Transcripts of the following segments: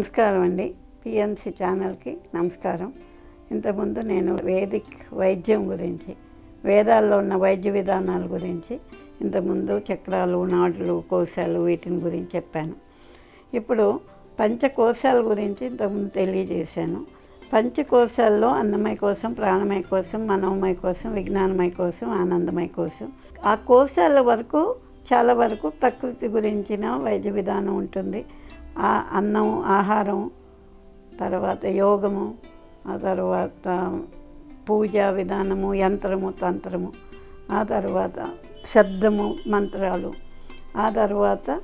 నమస్కారం అండి. పిఎంసి ఛానల్కి నమస్కారం. ఇంతకుముందు నేను వేదిక్ వైద్యం గురించి వేదాల్లో ఉన్న వైద్య విధానాల గురించి ఇంతకుముందు చక్రాలు నాడులు కోశాలు వీటిని గురించి చెప్పాను. ఇప్పుడు పంచకోశాల గురించి ఇంతకుముందు తెలియజేశాను. పంచకోశాల్లో అన్నమయ కోసం ప్రాణమయ కోసం మనోమయ కోసం విజ్ఞానమయ కోసం ఆనందమయ కోసం. ఆ కోశాల వరకు చాలా వరకు ప్రకృతి గురించిన వైద్య విధానం ఉంటుంది. అన్నం ఆహారం తర్వాత యోగము ఆ తర్వాత పూజా విధానము యంత్రము తంత్రము ఆ తర్వాత శబ్దము మంత్రాలు ఆ తర్వాత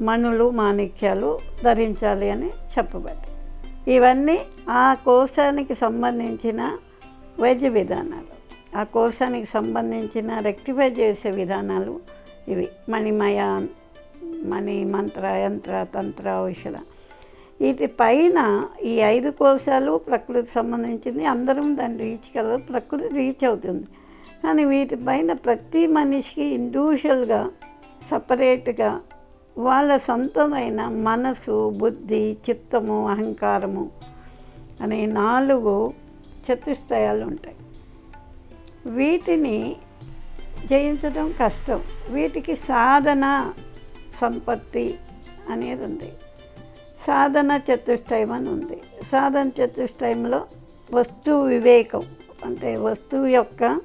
మణులు మాణిక్యాలు ధరించాలి అని చెప్పబడ్డాయి. ఇవన్నీ ఆ కోశానికి సంబంధించిన వైద్య విధానాలు. ఆ కోశానికి సంబంధించిన రెక్టిఫై చేసే విధానాలు ఇవి. మణిమయ మణి మంత్ర యంత్ర తంత్ర ఔషధ. వీటి పైన ఈ ఐదు కోశాలు ప్రకృతికి సంబంధించింది. అందరం దాన్ని రీచ్ కలరు ప్రకృతి రీచ్ అవుతుంది. కానీ వీటిపైన ప్రతి మనిషికి ఇండివిజువల్గా సపరేట్గా వాళ్ళ సొంతమైన మనసు బుద్ధి చిత్తము అహంకారము అనే నాలుగు చతుష్టయాలు ఉంటాయి. వీటిని జయించడం కష్టం. వీటికి సాధన సంపత్తి అనేది ఉంది సాధన చతుష్టయం అని ఉంది సాధన చతుష్టయంలో వస్తు వివేకం అంటే వస్తువు యొక్క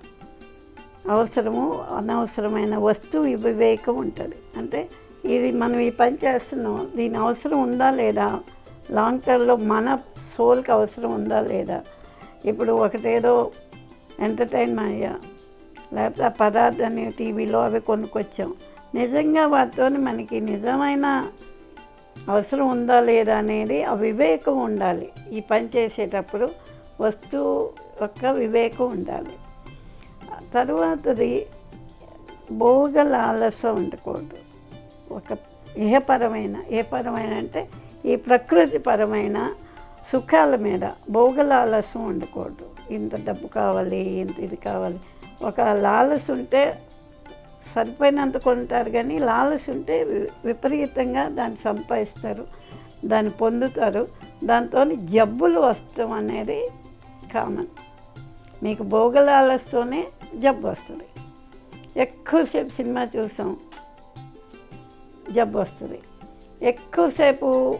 అవసరము అనవసరమైన వస్తువు వివేకం ఉంటుంది. అంటే ఇది మనం ఈ పని చేస్తున్నాం దీని అవసరం ఉందా లేదా? లాంగ్ టర్మ్లో మన సోల్కి అవసరం ఉందా లేదా? ఇప్పుడు ఒకటేదో ఎంటర్టైన్మెంట్ అయ్యా లేకపోతే ఆ పదార్థాన్ని టీవీలో అవి కొనుక్కొచ్చాం. నిజంగా వాటితో మనకి నిజమైన అవసరం ఉందా లేదా అనేది ఆ వివేకం ఉండాలి. ఈ పని చేసేటప్పుడు వస్తువు యొక్క వివేకం ఉండాలి. తరువాతది భోగల ఆలస్యం ఉండకూడదు. ఒక ఇహపరమైన ఏపరమైన అంటే ఈ ప్రకృతి పరమైన సుఖాల మీద భోగల ఆలస్యం ఉండకూడదు. ఇంత డబ్బు కావాలి ఇంత ఇది కావాలి. ఒక లాలస్ ఉంటే సరిపోయినంత కొంటారు కానీ లాలస ఉంటే వి- విపరీతంగా దాన్ని సంపాదిస్తారు దాన్ని పొందుతారు. దాంతో జబ్బులు వస్తాం అనేది కామన్ మీకు భోగలాలస్తోనే జబ్బు వస్తుంది. ఎక్కువసేపు సినిమా చూసాం జబ్బు వస్తుంది. ఎక్కువసేపు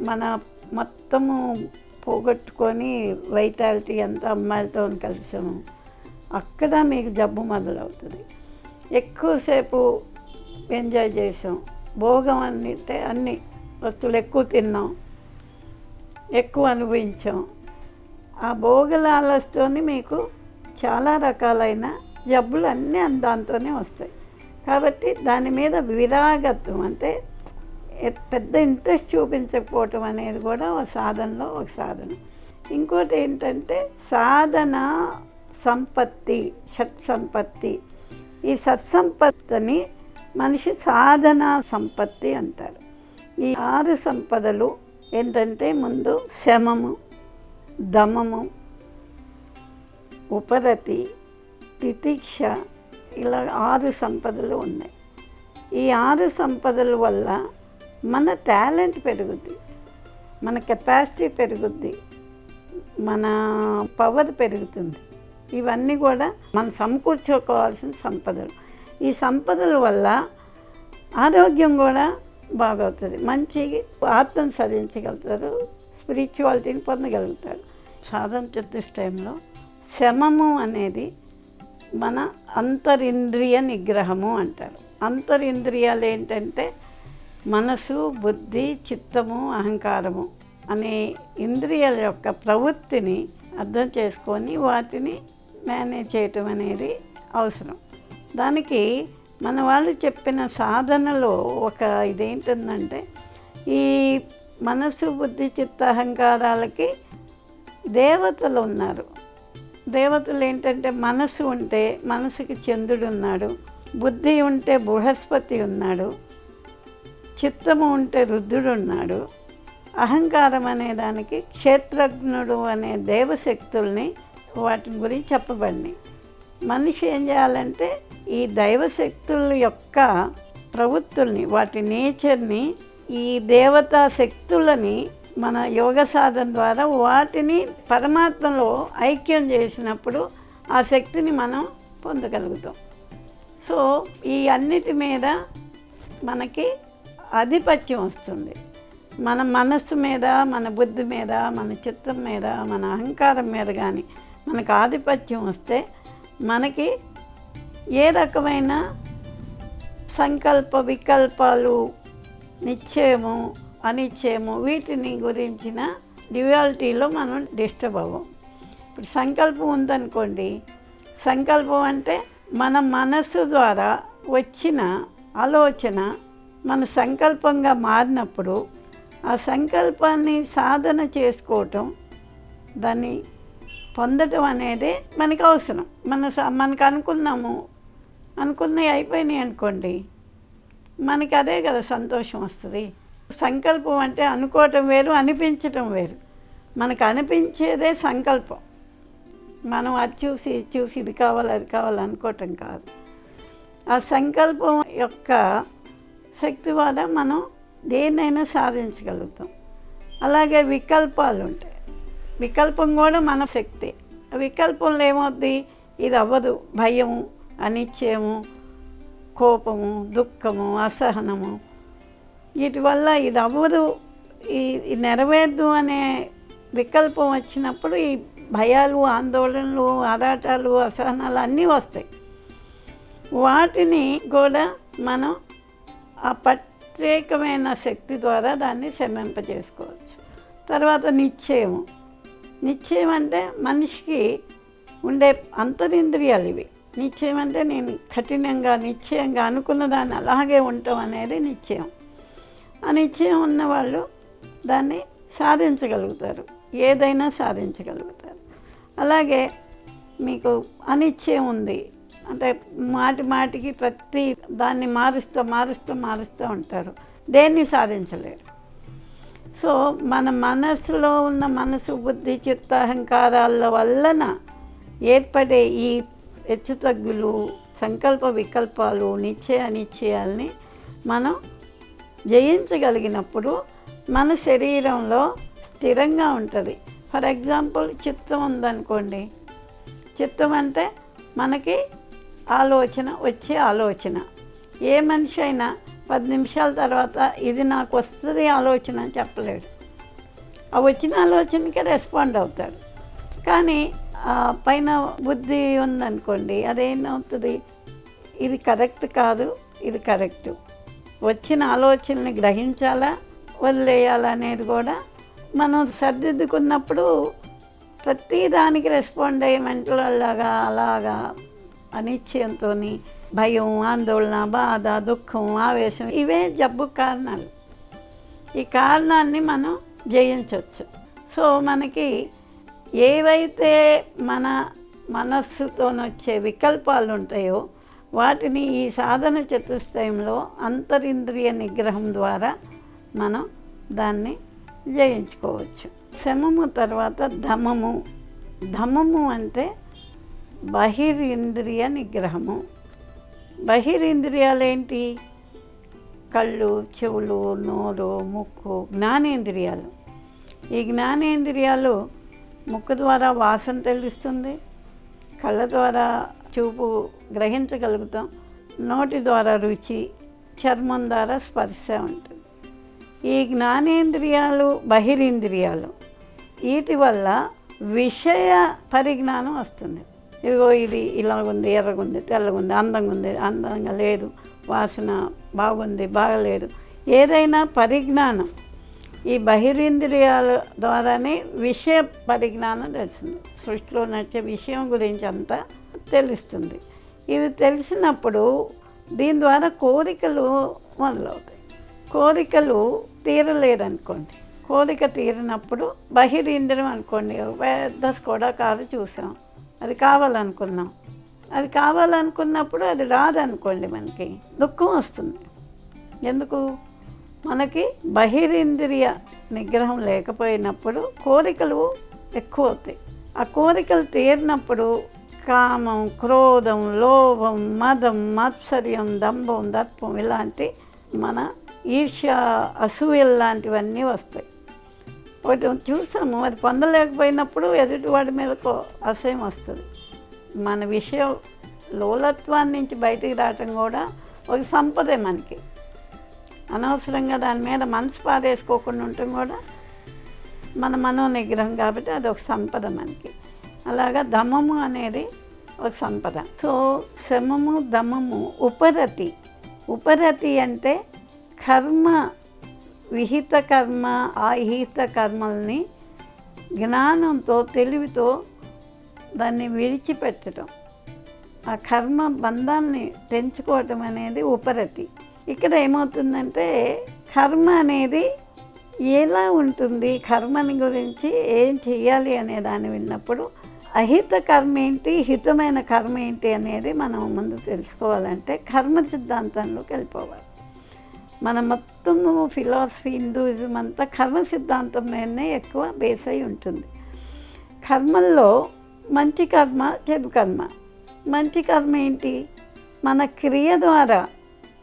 మన మొత్తము పోగొట్టుకొని వైటాలిటీ అంతా అమ్మాయిలతో కలిసాము. అక్కడ మీకు జబ్బు మొదలవుతుంది. ఎక్కువసేపు ఎంజాయ్ చేసాం. భోగం అందితే అన్ని వస్తువులు ఎక్కువ తిన్నాం. ఎక్కువ అనుభవించాం. ఆ భోగలాలస్తోని మీకు చాలా రకాలైన జబ్బులు అన్నీ దాంతోనే వస్తాయి. కాబట్టి దాని మీద విరాగత్వం అంటే పెద్ద ఇంట్రెస్ట్ చూపించకపోవటం అనేది కూడా ఒక సాధనలో ఒక సాధన. ఇంకోటి ఏంటంటే సాధన సంపత్తి సత్సంపత్తి ఈ సత్సంపత్తిని మనిషి సాధన సంపత్తి అంటారు. ఈ ఆరు సంపదలు ఏంటంటే ముందు శమము దమము ఉపరతి తితిక్ష ఇలా ఆరు సంపదలు ఉన్నాయి. ఈ ఆరు సంపదల వల్ల మన టాలెంట్ పెరుగుద్ది మన కెపాసిటీ పెరుగుద్ది మన పవర్ పెరుగుతుంది. ఇవన్నీ కూడా మనం సమకూర్చుకోవాల్సిన సంపదలు. ఈ సంపదల వల్ల ఆరోగ్యం కూడా బాగవుతుంది. మంచి ఆత్మను సాధించగలుగుతారు స్పిరిచువాలిటీని పొందగలుగుతారు. సాధన చతుష్టయంలో శమము అనేది మన అంతరింద్రియ నిగ్రహము అంటారు. అంతరింద్రియాలు ఏంటంటే మనసు బుద్ధి చిత్తము అహంకారము అనే ఇంద్రియాల యొక్క ప్రవృత్తిని అర్థం చేసుకొని వాటిని మేనేజ్ చేయటం అనేది అవసరం. దానికి మన వాళ్ళు చెప్పిన సాధనలో ఒక ఇదేంటుందంటే ఈ మనసు బుద్ధి చిత్త అహంకారాలకి దేవతలు ఉన్నారు. దేవతలు ఏంటంటే మనసు ఉంటే మనసుకి చంద్రుడు ఉన్నాడు. బుద్ధి ఉంటే బృహస్పతి ఉన్నాడు. చిత్తము ఉంటే రుద్రుడు ఉన్నాడు. అహంకారం అనే దానికి క్షేత్రజ్ఞుడు అనే దేవశక్తుల్ని వాటి గురించి చెప్పబడినాయి మనిషి ఏం చేయాలంటే ఈ దైవశక్తుల యొక్క ప్రవృత్తుల్ని వాటి నేచర్ని ఈ దేవతా శక్తులని మన యోగ సాధన ద్వారా వాటిని పరమాత్మలో ఐక్యం చేసినప్పుడు ఆ శక్తిని మనం పొందగలుగుతాం. సో ఈ అన్నిటి మీద మనకి ఆధిపత్యం వస్తుంది. మన మనస్సు మీద మన బుద్ధి మీద మన చిత్తం మీద మన అహంకారం మీద కానీ మనకు ఆధిపత్యం వస్తే మనకి ఏ రకమైన సంకల్ప వికల్పాలు నిశ్చయము అనిశ్చయము వీటిని గురించిన డివాలిటీలో మనం డిస్టర్బ్ అవ్వం. ఇప్పుడు సంకల్పం ఉందనుకోండి సంకల్పం అంటే మన మనస్సు ద్వారా వచ్చిన ఆలోచన మన సంకల్పంగా మారినప్పుడు ఆ సంకల్పాన్ని సాధన చేసుకోవటం దాన్ని పొందటం అనేది మనకు అవసరం. మన స- మనకు అనుకున్నాము అనుకున్నవి అయిపోయినాయి అనుకోండి మనకి అదే కదా సంతోషం వస్తుంది. సంకల్పం అంటే అనుకోవటం వేరు అనిపించటం వేరు. మనకు అనిపించేదే సంకల్పం. మనం అది చూసి ఇది చూసి ఇది కావాలి అది కావాలి అనుకోవటం కాదు. ఆ సంకల్పం యొక్క శక్తి వల్ల మనం దేన్నైనా సాధించగలుగుతాం. అలాగే వికల్పాలు ఉంటాయి. వికల్పం కూడా మన శక్తి. వికల్పంలో ఏమవుద్ది ఇది అవ్వదు భయము అనిశ్చయము కోపము దుఃఖము అసహనము. వీటి వల్ల ఇది అవ్వదు ఈ నెరవేర్దు అనే వికల్పం వచ్చినప్పుడు ఈ భయాలు ఆందోళనలు ఆరాటాలు అసహనాలు అన్నీ వస్తాయి. వాటిని కూడా మనం ఆ ప్రత్యేకమైన శక్తి ద్వారా దాన్ని శమింపజేసుకోవచ్చు తర్వాత నిశ్చయము నిశ్చయం అంటే మనిషికి ఉండే అంతరింద్రియాలు ఇవి. నిశ్చయం అంటే నేను కఠినంగా నిశ్చయంగా అనుకున్న దాన్ని అలాగే ఉండటం అనేది నిశ్చయం. ఆ నిశ్చయం ఉన్నవాళ్ళు దాన్ని సాధించగలుగుతారు. ఏదైనా సాధించగలుగుతారు. అలాగే మీకు అనిశ్చయం ఉంది. అంటే మాటి మాటికి ప్రతి దాన్ని మారుస్తూ మారుస్తూ మారుస్తూ ఉంటారు. దేన్ని సాధించలేరు? సో మన మనస్సులో ఉన్న మనసు బుద్ధి చిత్త అహంకారాల వలన ఏర్పడే ఈ హెచ్చుతగ్గులు సంకల్ప వికల్పాలు నిశ్చయ నిశ్చయాల్ని మనం జయించగలిగినప్పుడు మన శరీరంలో స్థిరంగా ఉంటుంది. ఫర్ ఎగ్జాంపుల్ చిత్తం ఉందనుకోండి. చిత్తం అంటే మనకి ఆలోచన వచ్చే ఆలోచన. ఏ మనిషి అయినా పది నిమిషాల తర్వాత ఇది నాకు వస్తుంది ఆలోచన అని చెప్పలేడు ఆ వచ్చిన ఆలోచనకే రెస్పాండ్ అవుతాడు కానీ ఆ పైన బుద్ధి ఉందనుకోండి అదేమవుతుంది? ఇది కరెక్ట్ కాదు ఇది కరెక్టు వచ్చిన ఆలోచనని గ్రహించాలా వదిలేయాలా అనేది కూడా మనం సర్దిద్దుకున్నప్పుడు ప్రతి దానికి రెస్పాండ్ అయ్యే మెంటల్ అలాగా అలాగా అనిశ్చయంతో భయం ఆందోళన బాధ దుఃఖం ఆవేశం ఇవే జబ్బు కారణాలు. ఈ కారణాన్ని మనం జయించవచ్చు సో మనకి ఏవైతే మన మనస్సుతో వచ్చే వికల్పాలు ఉంటాయో వాటిని ఈ సాధన చతుష్టయంలో అంతరింద్రియ నిగ్రహం ద్వారా మనం దాన్ని జయించుకోవచ్చు. శమము తర్వాత ధమము. ధమము అంటే బహిరింద్రియ నిగ్రహము. బహిరేంద్రియాలు ఏంటి కళ్ళు చెవులు నోరు ముక్కు జ్ఞానేంద్రియాలు. ఈ జ్ఞానేంద్రియాలు ముక్కు ద్వారా వాసన తెలుస్తుంది కళ్ళ ద్వారా చూపు గ్రహించగలుగుతాం నోటి ద్వారా రుచి చర్మం ద్వారా స్పర్శ ఉంటుంది. ఈ జ్ఞానేంద్రియాలు బహిరింద్రియాలు వీటి వల్ల విషయ పరిజ్ఞానం వస్తుంది. ఇదిగో ఇది ఇలాగుంది ఎర్రగుంది తెల్లగుంది అందంగా ఉంది అందంగా లేదు వాసన బాగుంది బాగలేదు. ఏదైనా పరిజ్ఞానం. ఈ బహిరింద్రియాల ద్వారానే విషయ పరిజ్ఞానం తెలిసింది సృష్టిలో నచ్చే విషయం గురించి అంతా తెలుస్తుంది. ఇది తెలిసినప్పుడు దీని ద్వారా కోరికలు మొదలవుతాయి. కోరికలు తీరలేదనుకోండి. కోరిక తీరినప్పుడు బహిరింద్రియం అనుకోండి. పెద్ద స్కోడా కారు చూసాం. అది కావాలనుకున్నాం. అది కావాలనుకున్నప్పుడు అది రాదనుకోండి మనకి. దుఃఖం వస్తుంది. ఎందుకు? మనకి బహిరింద్రియ నిగ్రహం లేకపోయినప్పుడు కోరికలు ఎక్కువ అవుతాయి ఆ కోరికలు తీరినప్పుడు కామం క్రోధం లోభం మదం మాత్సర్యం దంభం దర్పం ఇలాంటి మన ఈర్ష్య అసూయలు లాంటివన్నీ వస్తాయి. కొంచెం చూసాము అది పొందలేకపోయినప్పుడు ఎదుటివాడి మీద కో- అసహ్యం వస్తుంది. మన విషయం లోలత్వాన్ని నుంచి బయటికి రావటం కూడా ఒక సంపదే మనకి. అనవసరంగా దాని మీద మనసు పాదేసుకోకుండా ఉండటం కూడా మన మనో నిగ్రహం కాబట్టి అది ఒక సంపద మనకి. అలాగా దమము అనేది ఒక సంపద. సో శమము దమము ఉపరతి. ఉపరతి అంటే కర్మ విహిత కర్మ అహిత కర్మల్ని జ్ఞానంతో తెలివితో దాన్ని విడిచిపెట్టడం. ఆ కర్మ బంధాన్ని తెంచుకోవటం అనేది ఉపరతి. ఇక్కడ ఏమవుతుందంటే కర్మ అనేది ఎలా ఉంటుంది? కర్మని గురించి ఏం చేయాలి అనే దాన్ని విన్నప్పుడు అహిత కర్మ ఏంటి? హితమైన కర్మ ఏంటి అనేది మనం ముందు తెలుసుకోవాలంటే కర్మ సిద్ధాంతంలోకి వెళ్ళిపోవాలి. మన మొత్తము ఫిలాసఫీ హిందూయిజం అంతా కర్మ సిద్ధాంతం మీదనే ఎక్కువ బేస్ అయి ఉంటుంది. కర్మల్లో మంచి కర్మ చెడు కర్మ. మంచి కర్మ ఏంటి? మన క్రియ ద్వారా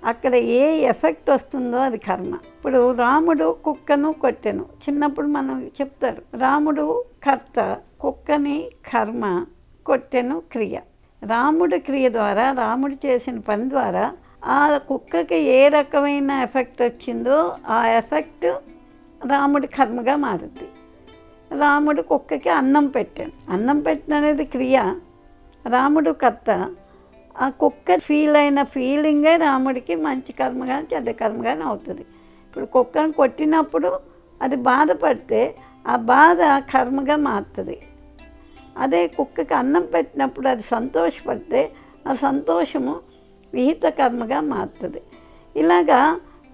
అక్కడ ఏ ఎఫెక్ట్ వస్తుందో అది కర్మ. ఇప్పుడు రాముడు కుక్కను కొట్టెను. చిన్నప్పుడు మనం చెప్తారు రాముడు కర్త కుక్కని కర్మ కొట్టెను క్రియ. రాముడి క్రియ ద్వారా రాముడు చేసిన పని ద్వారా ఆ కుక్కకి ఏ రకమైన ఎఫెక్ట్ వచ్చిందో ఆ ఎఫెక్ట్ రాముడి కర్మగా మారుద్ది. రాముడు కుక్కకి అన్నం పెట్టాను అన్నం పెట్టిన అనేది క్రియ. రాముడు కర్త. ఆ కుక్క ఫీల్ అయిన ఫీలింగే రాముడికి మంచి కర్మగా చెడ్డ కర్మగానే అవుతుంది. ఇప్పుడు కుక్కను కొట్టినప్పుడు అది బాధపడితే ఆ బాధ కర్మగా మారుతుంది. అదే కుక్కకి అన్నం పెట్టినప్పుడు అది సంతోషపడితే ఆ సంతోషము విహిత కర్మగా మారుతుంది. ఇలాగా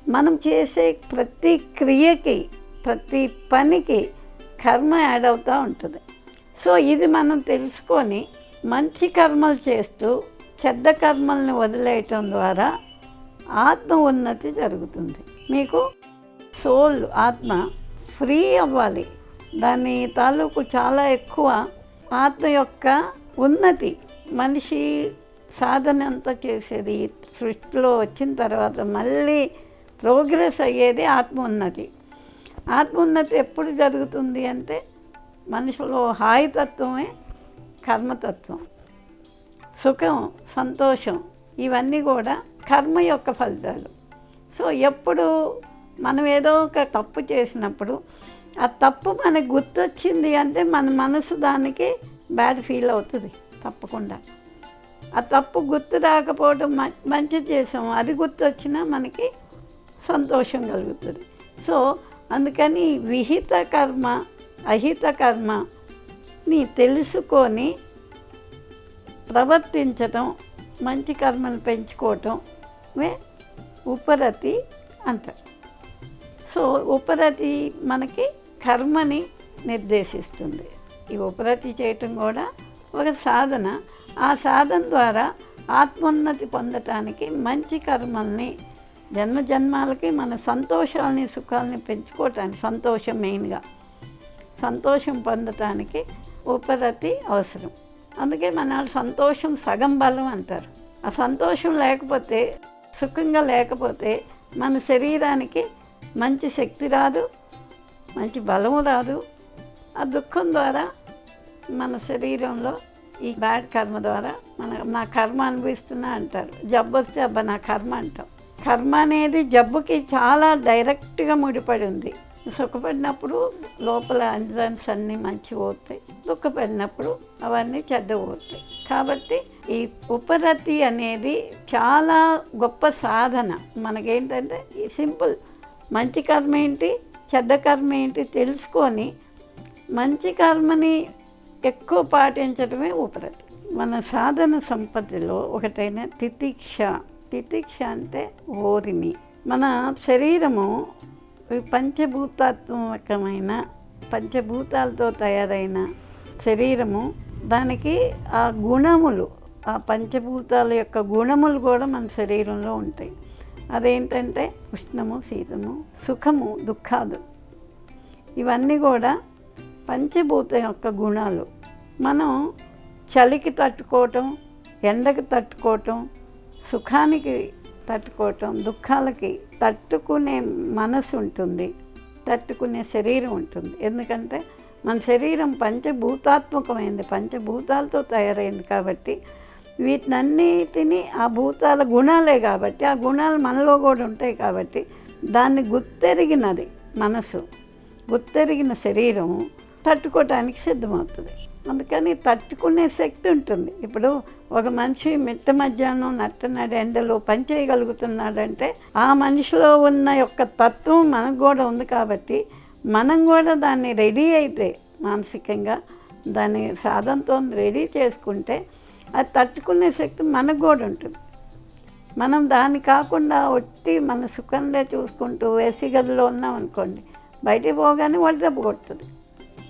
మనం చేసే ప్రతి క్రియకి ప్రతి పనికి కర్మ యాడ్ అవుతూ ఉంటుంది. సో ఇది మనం తెలుసుకొని మంచి కర్మలు చేస్తూ చెడ్డ కర్మల్ని వదిలేయటం ద్వారా ఆత్మ ఉన్నతి జరుగుతుంది. మీకు సోల్ ఆత్మ ఫ్రీ అవ్వాలి. దాని తాలూకు చాలా ఎక్కువ ఆత్మ యొక్క ఉన్నతి మనిషి సాధన అంతా చేసేది. సృష్టిలో వచ్చిన తర్వాత మళ్ళీ ప్రోగ్రెస్ అయ్యేది ఆత్మోన్నతి. ఆత్మోన్నతి ఎప్పుడు జరుగుతుంది అంటే మనిషిలో హాయితత్వమే కర్మతత్వం. సుఖం సంతోషం ఇవన్నీ కూడా కర్మ యొక్క ఫలితాలు. సో ఎప్పుడు మనం ఏదో ఒక తప్పు చేసినప్పుడు ఆ తప్పు మనకు గుర్తొచ్చింది అంటే మన మనసు దానికి బ్యాడ్ ఫీల్ అవుతుంది తప్పకుండా. ఆ తప్పు గుర్తు రాకపోవడం మ- మంచి చేసాం. అది గుర్తొచ్చినా మనకి సంతోషం కలుగుతుంది. సో అందుకని విహిత కర్మ అహిత కర్మని తెలుసుకొని ప్రవర్తించటం మంచి కర్మను పెంచుకోవటం వే ఉపరతి అంటారు. సో ఉపరతి మనకి కర్మని నిర్దేశిస్తుంది. ఈ ఉపరతి చేయటం కూడా ఒక సాధన. ఆ సాధన ద్వారా ఆత్మోన్నతి పొందటానికి మంచి కర్మల్ని జన్మ జన్మాలకి మన సంతోషాలని సుఖాలని పెంచుకోవటానికి సంతోషం మెయిన్గా. సంతోషం పొందటానికి ఉపరతి అవసరం. అందుకే మన సంతోషం సగం బలం అంటారు. ఆ సంతోషం లేకపోతే సుఖంగా లేకపోతే మన శరీరానికి మంచి శక్తి రాదు మంచి బలము రాదు. ఆ దుఃఖం ద్వారా మన శరీరంలో ఈ బ్యాడ్ కర్మ ద్వారా మన నా కర్మ అనుభవిస్తున్నా అంటారు. జబ్బు వస్తే అబ్బా నా కర్మ అంటాం. కర్మ అనేది జబ్బుకి చాలా డైరెక్ట్గా ముడిపడి ఉంది సుఖపడినప్పుడు లోపల ఎంజైమ్స్ అన్నీ మంచి పోతాయి. దుఃఖపడినప్పుడు అవన్నీ చెడ్డ పోతాయి కాబట్టి ఈ ఉపరతి అనేది చాలా గొప్ప సాధన. మనకేంటంటే ఈ సింపుల్ మంచి కర్మ ఏంటి చెడ్డ కర్మ ఏంటి తెలుసుకొని మంచి కర్మని ఎక్కువ పాటించడమే ఉపరతి మన సాధన సంపత్తిలో ఒకటైన తితిక్ష. తితిక్ష అంటే ఓరిమి. మన శరీరము పంచభూతాత్మకమైన పంచభూతాలతో తయారైన శరీరము దానికి ఆ గుణములు ఆ పంచభూతాల యొక్క గుణములు కూడా మన శరీరంలో ఉంటాయి. అదేంటంటే ఉష్ణము శీతము సుఖము దుఃఖాలు. ఇవన్నీ కూడా పంచభూత యొక్క గుణాలు. మనం చలికి తట్టుకోవటం ఎండకి తట్టుకోవటం సుఖానికి తట్టుకోవటం దుఃఖాలకి తట్టుకునే మనసు ఉంటుంది తట్టుకునే శరీరం ఉంటుంది. ఎందుకంటే మన శరీరం పంచభూతాత్మకమైంది పంచభూతాలతో తయారైంది కాబట్టి వీటినన్నిటినీ ఆ భూతాల గుణాలే కాబట్టి ఆ గుణాలు మనలో కూడా ఉంటాయి కాబట్టి దాన్ని గుర్తెరిగినది మనసు. గుర్తెరిగిన శరీరం తట్టుకోవటానికి సిద్ధమవుతుంది. అందుకని తట్టుకునే శక్తి ఉంటుంది. ఇప్పుడు ఒక మనిషి మిట్ట మధ్యాహ్నం నట్టనాడు ఎండలో పని చేయగలుగుతున్నాడంటే ఆ మనిషిలో ఉన్న యొక్క తత్వం మనకు కూడా ఉంది కాబట్టి మనం కూడా దాన్ని రెడీ అయితే మానసికంగా దాన్ని సాధనతో రెడీ చేసుకుంటే అది తట్టుకునే శక్తి మనకు కూడా ఉంటుంది. మనం దాన్ని కాకుండా ఒట్టి మన సుఖంగా చూసుకుంటూ ఏసీ గదిలో ఉన్నాం అనుకోండి బయటికి పోగానే వాళ్ళు దెబ్బ కొడుతుంది.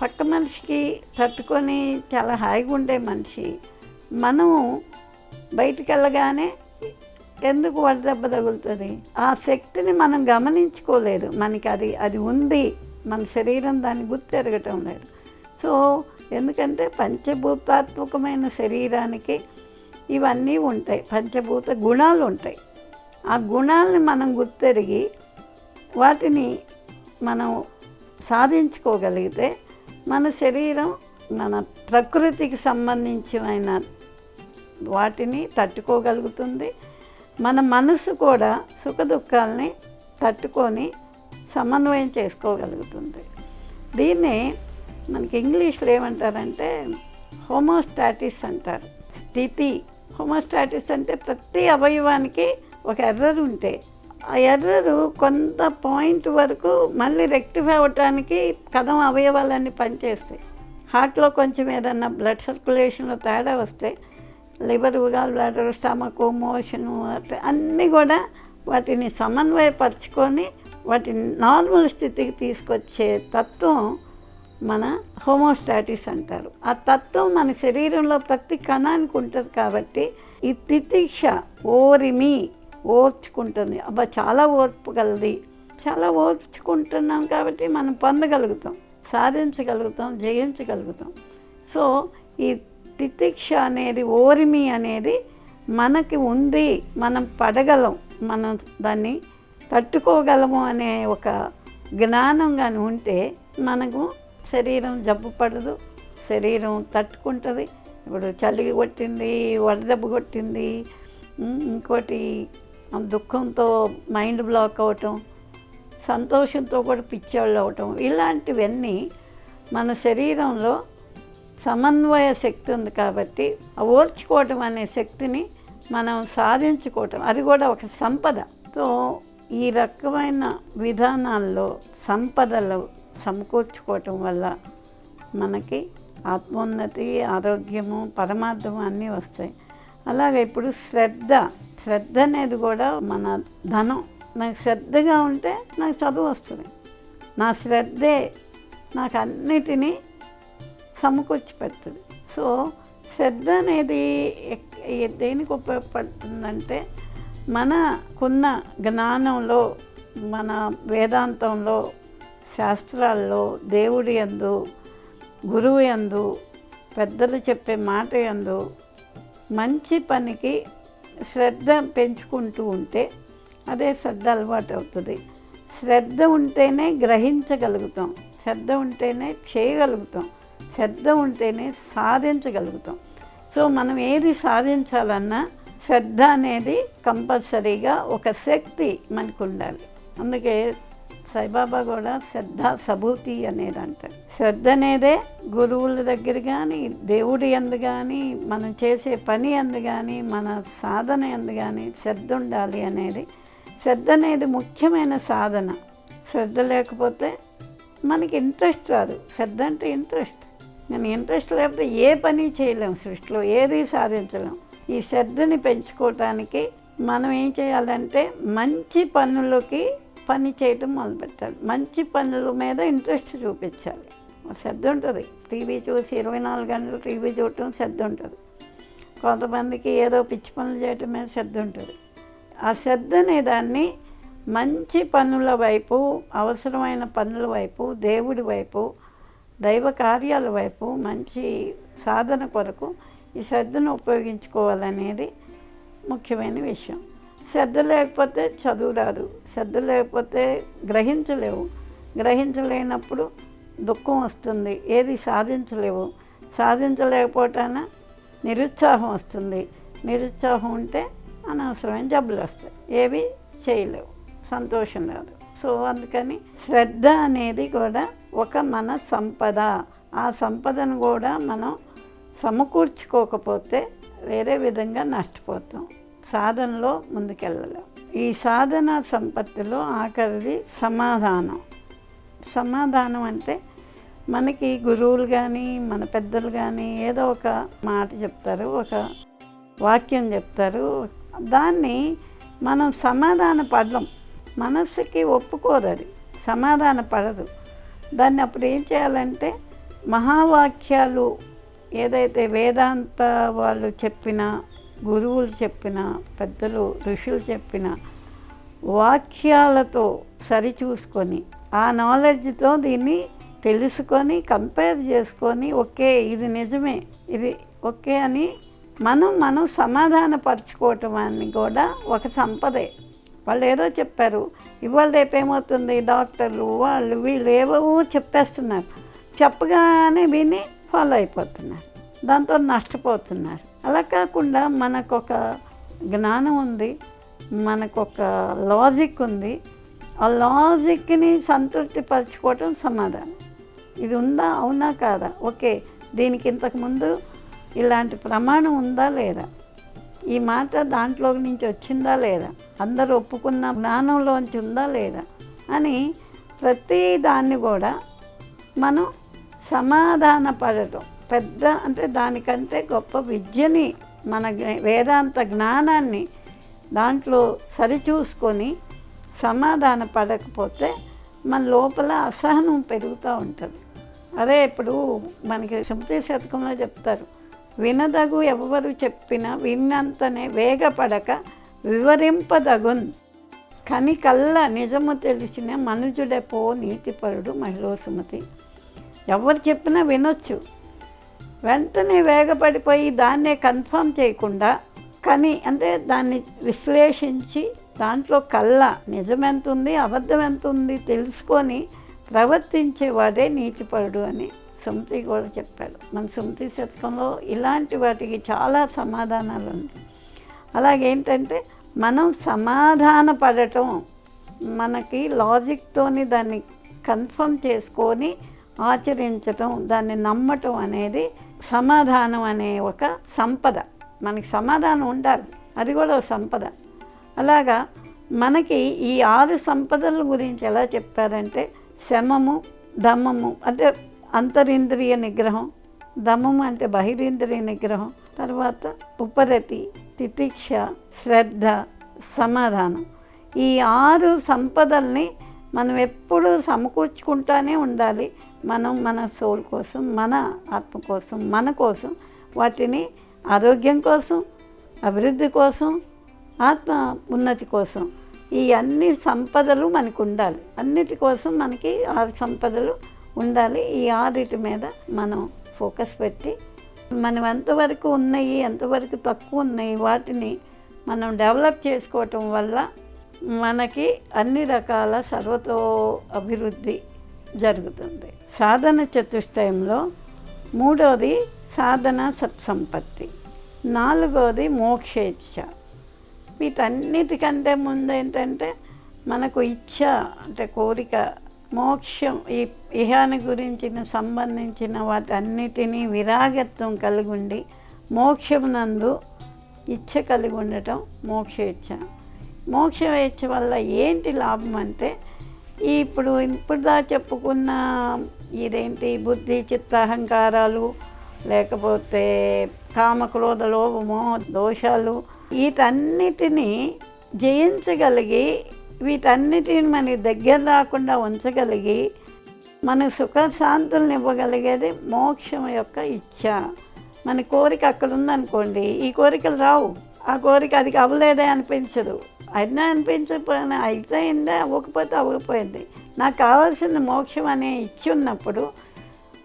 పక్క మనిషికి తట్టుకొని చాలా హాయిగా ఉండే మనిషి. మనము బయటికి వెళ్ళగానే ఎందుకు వడదెబ్బ తగులుతుంది? ఆ శక్తిని మనం గమనించుకోలేదు. మనకి అది అది ఉంది. మన శరీరం దాన్ని గుర్తెరగటం లేదు. సో ఎందుకంటే పంచభూతాత్మకమైన శరీరానికి ఇవన్నీ ఉంటాయి. పంచభూత గుణాలు ఉంటాయి. ఆ గుణాలని మనం గుర్తెరిగి వాటిని మనం సాధించుకోగలిగితే మన శరీరం మన ప్రకృతికి సంబంధించిన వాటిని తట్టుకోగలుగుతుంది. మన మనసు కూడా సుఖదుఖాలని తట్టుకొని సమన్వయం చేసుకోగలుగుతుంది. దీన్ని మనకి ఇంగ్లీష్లో ఏమంటారంటే హోమోస్టాటిస్ అంటారు. స్థితి. హోమోస్టాటిస్ అంటే ప్రతి అవయవానికి ఒక ఎర్రర్ ఉంటే ఆ ఎర్రరు కొంత పాయింట్ వరకు మళ్ళీ రెక్టిఫై అవ్వటానికి కథం అవయవాలన్నీ పనిచేస్తాయి. హార్ట్లో కొంచెం ఏదన్నా బ్లడ్ సర్క్యులేషన్లో తేడా వస్తే లివర్ ఉగాలు బ్లడర్ స్టమక్ మోషను అన్నీ కూడా వాటిని సమన్వయపరచుకొని వాటిని నార్మల్ స్థితికి తీసుకొచ్చే తత్వం మన హోమోస్టాటిస్ అంటారు. ఆ తత్వం మన శరీరంలో ప్రతి కణానికి ఉంటుంది కాబట్టి ఈ తితిక్ష ఓరిమి ఓర్చుకుంటుంది. అబ్బా చాలా ఓర్పు కలది చాలా ఓర్చుకుంటున్నాం కాబట్టి మనం పొందగలుగుతాం. సాధించగలుగుతాం జయించగలుగుతాం. సో ఈ తితిక్ష అనేది ఓరిమి అనేది మనకి ఉంది. మనం పడగలం. మనం దాన్ని తట్టుకోగలము అనే ఒక జ్ఞానం కానీ ఉంటే మనకు శరీరం జబ్బు పడదు. శరీరం తట్టుకుంటుంది. ఇప్పుడు చలి కొట్టింది వడదెబ్బ కొట్టింది ఇంకోటి దుఃఖంతో మైండ్ బ్లాక్ అవటం సంతోషంతో కూడా పిచ్చోళ్ళు అవటం ఇలాంటివన్నీ మన శరీరంలో సమన్వయ శక్తి ఉంది కాబట్టి ఓర్చుకోవటం అనే శక్తిని మనం సాధించుకోవటం అది కూడా ఒక సంపద. సో ఈ రకమైన విధానాల్లో సంపదలు సమకూర్చుకోవటం వల్ల మనకి ఆత్మోన్నతి ఆరోగ్యము పరమార్థము అన్నీ వస్తాయి. అలాగే ఇప్పుడు శ్రద్ధ. శ్రద్ధ అనేది కూడా మన ధనం. నాకు శ్రద్ధగా ఉంటే నాకు చదువు వస్తుంది. నా శ్రద్ధే నాకు అన్నిటినీ సమకూర్చి పెడుతుంది. సో శ్రద్ధ అనేది ఎక్- దేనికి ఉపయోగపడుతుందంటే మనకున్న జ్ఞానంలో మన వేదాంతంలో శాస్త్రాల్లో దేవుడి యందు గురువు యందు పెద్దలు చెప్పే మాట యందు మంచి పనికి శ్రద్ధ పెంచుకుంటూ ఉంటే అదే శ్రద్ధ అలవాటు అవుతుంది. శ్రద్ధ ఉంటేనే గ్రహించగలుగుతాం. శ్రద్ధ ఉంటేనే చేయగలుగుతాం. శ్రద్ధ ఉంటేనే సాధించగలుగుతాం. సో మనం ఏది సాధించాలన్నా శ్రద్ధ అనేది కంపల్సరీగా ఒక శక్తి మనకు ఉండాలి అందుకే సాయిబాబా కూడా శ్రద్ధ సభూతి అనేది అంటారు శ్రద్ధ అనేదే గురువుల దగ్గర కానీ దేవుడి ఎందు కానీ మనం చేసే పని ఎందు కానీ మన సాధన ఎందు కానీ శ్రద్ధ ఉండాలి అనేది. శ్రద్ధ అనేది ముఖ్యమైన సాధన. శ్రద్ధ లేకపోతే మనకి ఇంట్రెస్ట్ రాదు. శ్రద్ధ అంటే ఇంట్రెస్ట్. నేను ఇంట్రెస్ట్ లేకపోతే ఏ పని చేయలేం సృష్టిలో ఏది సాధించలేం. ఈ శ్రద్ధని పెంచుకోవటానికి మనం ఏం చేయాలంటే మంచి పనులకి పని చేయటం మొదలుపెట్టాలి మంచి పనుల మీద ఇంట్రెస్ట్ చూపించాలి. శ్రద్ధ ఉంటుంది. టీవీ చూసి ఇరవై నాలుగు గంటలు టీవీ చూడటం శ్రద్ధ ఉంటుంది. కొంతమందికి ఏదో పిచ్చి పనులు చేయటం మీద శ్రద్ధ ఉంటుంది. ఆ శ్రద్ధ అనే దాన్ని మంచి పనుల వైపు అవసరమైన పనుల వైపు దేవుడి వైపు దైవ కార్యాల వైపు మంచి సాధన కొరకు ఈ శ్రద్ధను ఉపయోగించుకోవాలనేది ముఖ్యమైన విషయం. శ్రద్ధ లేకపోతే చదువు రాదు. శ్రద్ధ లేకపోతే గ్రహించలేవు. గ్రహించలేనప్పుడు దుఃఖం వస్తుంది. ఏది సాధించలేవు. సాధించలేకపోవటాన నిరుత్సాహం వస్తుంది. నిరుత్సాహం ఉంటే అనవసరమైన జబ్బులు వస్తాయి. ఏవి చేయలేవు. సంతోషం రాదు. సో అందుకని శ్రద్ధ అనేది కూడా ఒక మన సంపద ఆ సంపదను కూడా మనం సమకూర్చుకోకపోతే వేరే విధంగా నష్టపోతాం. సాధనలో ముందుకెళ్ళలేం. ఈ సాధన సంపత్తిలో ఆఖరిది సమాధానం. సమాధానం అంటే మనకి గురువులు కానీ మన పెద్దలు కానీ ఏదో ఒక మాట చెప్తారు ఒక వాక్యం చెప్తారు. దాన్ని మనం సమాధాన పడడం మనస్సుకి ఒప్పుకోదు అది. సమాధాన పడదు. దాన్ని అప్పుడు ఏం చేయాలంటే మహావాక్యాలు ఏదైతే వేదాంత వాళ్ళు చెప్పిన గురువులు చెప్పిన పెద్దలు ఋషులు చెప్పిన వాక్యాలతో సరిచూసుకొని ఆ నాలెడ్జ్తో దీన్ని తెలుసుకొని కంపేర్ చేసుకొని ఓకే ఇది నిజమే ఇది ఓకే అని మనం మనం సమాధానపరచుకోవటం అని కూడా ఒక సంపదే. వాళ్ళు ఏదో చెప్పారు ఇవాళ రేపు ఏమవుతుంది డాక్టర్లు వాళ్ళు వీళ్ళు ఏవో చెప్పేస్తున్నారు చెప్పగానే విని ఫాలో అయిపోతున్నారు దాంతో నష్టపోతున్నారు. అలా కాకుండా మనకొక జ్ఞానం ఉంది మనకొక లాజిక్ ఉంది. ఆ లాజిక్ని సంతృప్తి పరచుకోవటం సమాధానం. ఇది ఉందా? అవునా? కాదా? ఓకే దీనికి ఇంతకుముందు ఇలాంటి ప్రమాణం ఉందా? లేదా? ఈ మాట దాంట్లో నుంచి వచ్చిందా? లేదా? అందరూ ఒప్పుకున్న జ్ఞానంలోంచి ఉందా? లేదా? అని ప్రతి దాన్ని కూడా మనం సమాధాన పడటం పెద్ద అంటే దానికంటే గొప్ప విద్యని మన వేదాంత జ్ఞానాన్ని దాంట్లో సరిచూసుకొని సమాధాన పడకపోతే మన లోపల అసహనం పెరుగుతూ ఉంటుంది. అదే ఇప్పుడు మనకి శృతి శతకంలో చెప్తారు వినదగు ఎవరు చెప్పినా విన్నంతనే వేగపడక వివరింపదగున్. కని కళ్ళ నిజము తెలిసిన మనుజుడే పో నీతిపరుడు మహిళ సుమతి. ఎవరు చెప్పినా వినొచ్చు. వెంటనే వేగపడిపోయి దాన్నే కన్ఫర్మ్ చేయకుండా కానీ అంటే దాన్ని విశ్లేషించి దాంట్లో కళ్ళ నిజం ఎంత ఉంది అబద్ధం ఎంత ఉంది తెలుసుకొని ప్రవర్తించేవాడే నీతిపరుడు అని సుమతి కూడా చెప్పాడు. మన సుమతి శతకంలో ఇలాంటి వాటికి చాలా సమాధానాలు ఉన్నాయి అలాగేంటంటే మనం సమాధాన పడటం మనకి లాజిక్తోని దాన్ని కన్ఫర్మ్ చేసుకొని ఆచరించటం దాన్ని నమ్మటం అనేది సమాధానం అనే ఒక సంపద. మనకి సమాధానం ఉండాలి. అది కూడా ఒక సంపద. అలాగా మనకి ఈ ఆరు సంపదల గురించి ఎలా చెప్పారంటే శమము దమము అంటే అంతరింద్రియ నిగ్రహం దమము అంటే బహిరింద్రియ నిగ్రహం తర్వాత ఉపరతి తితిక్ష శ్రద్ధ సమాధానం. ఈ ఆరు సంపదల్ని మనం ఎప్పుడూ సమకూర్చుకుంటానే ఉండాలి. మనం మన సోల్ కోసం మన ఆత్మ కోసం మన కోసం వాటిని ఆరోగ్యం కోసం అభివృద్ధి కోసం ఆత్మ ఉన్నతి కోసం ఈ అన్ని సంపదలు మనకు ఉండాలి అన్నిటి కోసం మనకి ఆరు సంపదలు ఉండాలి. ఈ ఆరిటి మీద మనం ఫోకస్ పెట్టి మనం ఎంతవరకు ఉన్నాయి ఎంతవరకు తక్కువ ఉన్నాయి వాటిని మనం డెవలప్ చేసుకోవటం వల్ల మనకి అన్ని రకాల సర్వతో అభివృద్ధి జరుగుతుంది. సాధన చతుష్టయంలో మూడోది సాధన సత్సంపత్తి నాలుగోది మోక్షేచ్ఛ. వీటన్నిటికంటే ముందు ఏంటంటే మనకు ఇచ్ఛ అంటే కోరిక మోక్షం ఈ ఇహాని గురించిన సంబంధించిన వాటన్నిటినీ విరాగత్వం కలిగి ఉండి మోక్షమునందు ఇచ్ఛ కలిగి ఉండటం మోక్షేచ్ఛ. మోక్షేచ్ఛ వల్ల ఏంటి లాభం అంటే ఇప్పుడు ఇప్పుడు దా చెప్పుకున్న ఇదేంటి బుద్ధి చిత్త అహంకారాలు లేకపోతే కామక్రోధ లోభము దోషాలు వీటన్నిటినీ జయించగలిగి వీటన్నిటిని మన దగ్గర రాకుండా ఉంచగలిగి మన సుఖశాంతులను ఇవ్వగలిగేది మోక్షం యొక్క ఇచ్ఛ మన కోరిక అక్కడ ఉందనుకోండి ఈ కోరికలు రావు. ఆ కోరిక అది అవ్వలేదే అనిపించదు. అయినా అనిపించకపోయినా అయితే అయిందా అవ్వకపోతే అవ్వకపోయింది. నాకు కావాల్సిన మోక్షం అనే ఇచ్చి ఉన్నప్పుడు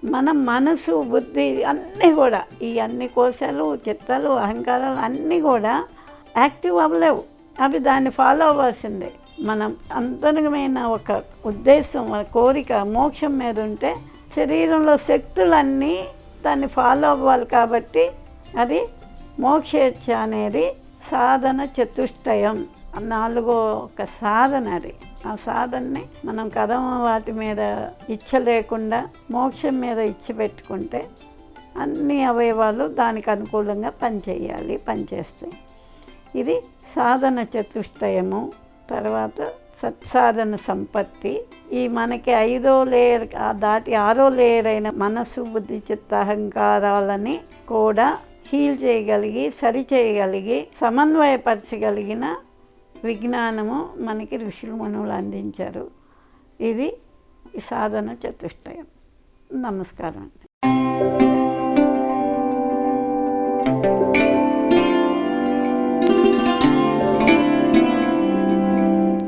మన మనసు బుద్ధి అన్నీ కూడా ఈ అన్ని కోశాలు చిత్తాలు అహంకారాలు అన్నీ కూడా యాక్టివ్ అవ్వలేవు. అవి దాన్ని ఫాలో అవ్వాల్సిందే. మనం అంతర్గమైన ఒక ఉద్దేశం కోరిక మోక్షం మీద ఉంటే శరీరంలో శక్తులన్నీ దాన్ని ఫాలో అవ్వాలి కాబట్టి అది మోక్షేచ్ఛ అనేది సాధన చతుష్టయం. నాలుగో ఒక సాధన అది. ఆ సాధనని మనం కథం వాటి మీద ఇచ్చ లేకుండా మోక్షం మీద ఇచ్చి పెట్టుకుంటే అన్ని అవయవాలు దానికి అనుకూలంగా పనిచేయాలి పనిచేస్తాయి. ఇది సాధన చతుష్టయము తర్వాత సత్సాధన సంపత్తి. ఈ మనకి ఐదో లేయర్ ఆ దాటి ఆరో లేయర్ అయిన మనసు బుద్ధి చిత్త అహంకారాలని కూడా హీల్ చేయగలిగి సరి చేయగలిగి సమన్వయపరచగలిగిన విజ్ఞానము మనకి ఋషులు మనువులు అందించారు. ఇది సాధన చతుష్టయం. నమస్కారం అండి.